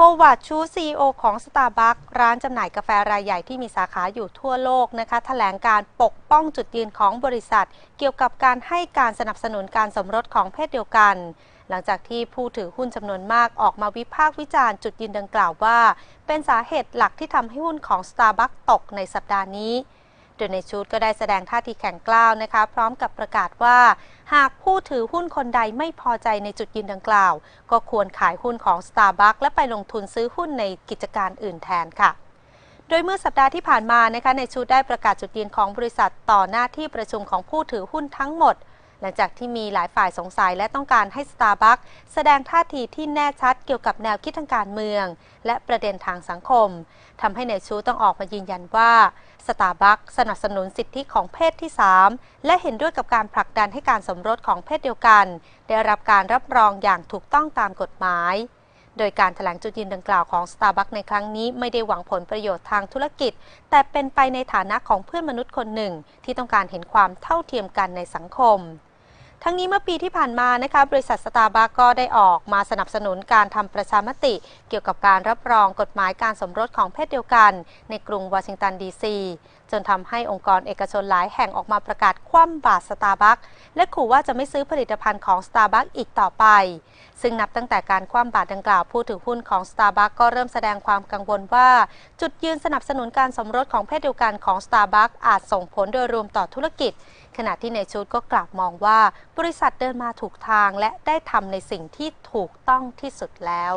โฮวาดชูซีโอของ Starbucks ร้านจำหน่ายกาแฟรายใหญ่ที่มีสาขาอยู่ทั่วโลกนะคะแถลงการปกป้องจุดยืนของบริษัท เกี่ยวกับการให้การสนับสนุนการสมรสของเพศเดียวกัน หลังจากที่ผู้ถือหุ้นจำนวนมากออกมาวิพากษ์วิจารณ์จุดยืนดังกล่าวว่า เป็นสาเหตุหลักที่ทำให้หุ้นของ Starbucks ตกในสัปดาห์นี้ โดยในชุดก็ได้แสดงท่าทีแข็งกล้าวนะคะ พร้อมกับประกาศว่า หากผู้ถือหุ้นคนใดไม่พอใจในจุดยืนดังกล่าว ก็ควรขายหุ้นของ Starbucks และไปลงทุนซื้อหุ้นในกิจการอื่นแทนค่ะโดยเมื่อสัปดาห์ที่ผ่านมานะคะในชุดได้ประกาศจุดยืนของบริษัทต่อหน้าที่ประชุมของผู้ถือหุ้นทั้งหมด หลังจากที่มีหลายฝ่ายสงสัยและต้องการให้ Starbucks แสดงท่าทีที่แน่ชัดเกี่ยวกับแนวคิดทางการเมือง และประเด็นทางสังคมทำให้ในชูต้องออกมายืนยันว่า Starbucks สนับสนุนสิทธิของเพศที่ 3 และเห็นด้วยกับการผลักดันให้การสมรสของเพศเดียวกัน ได้รับการรับรองอย่างถูกต้องตามกฎหมาย โดยการถแถลงจุดยืนดังกล่าวของ Starbucks ในครั้งนี้ไม่ได้หวังผลประโยชน์ทางธุรกิจ แต่เป็นไปในฐานะของเพื่อนมนุษย์คนหนึ่ง ที่ต้องการเห็นความเท่าเทียมกันในสังคม ทั้งนี้เมื่อปีที่ผ่านมานะคะบริษัทสตาร์บัคก็ได้ออกมาสนับสนุนการทำประชามติ เกี่ยวกับการรับรองกฎหมายการสมรสของเพศเดียวกัน ในกรุงวอชิงตันดีซีจนทำให้องค์กรเอกชนหลายแห่งออกมาประกาศคว่ำบาตรสตาร์บัคและขู่ว่าจะไม่ซื้อผลิตภัณฑ์ของ Starbucks อีกต่อไป ซึ่งนับตั้งแต่การคว่ำบาตรดังกล่าวผู้ถือหุ้นของ Starbucks ก็เริ่มแสดงความกังวลว่า จุดยืนสนับสนุนการสมรสของเพศเดียวกันของ Starbucks อาจส่งผลโดยรวมต่อธุรกิจ ขณะที่ในชุดก็กลับมองว่าบริษัทเดินมาถูกทางและได้ทำในสิ่งที่ถูกต้องที่สุดแล้ว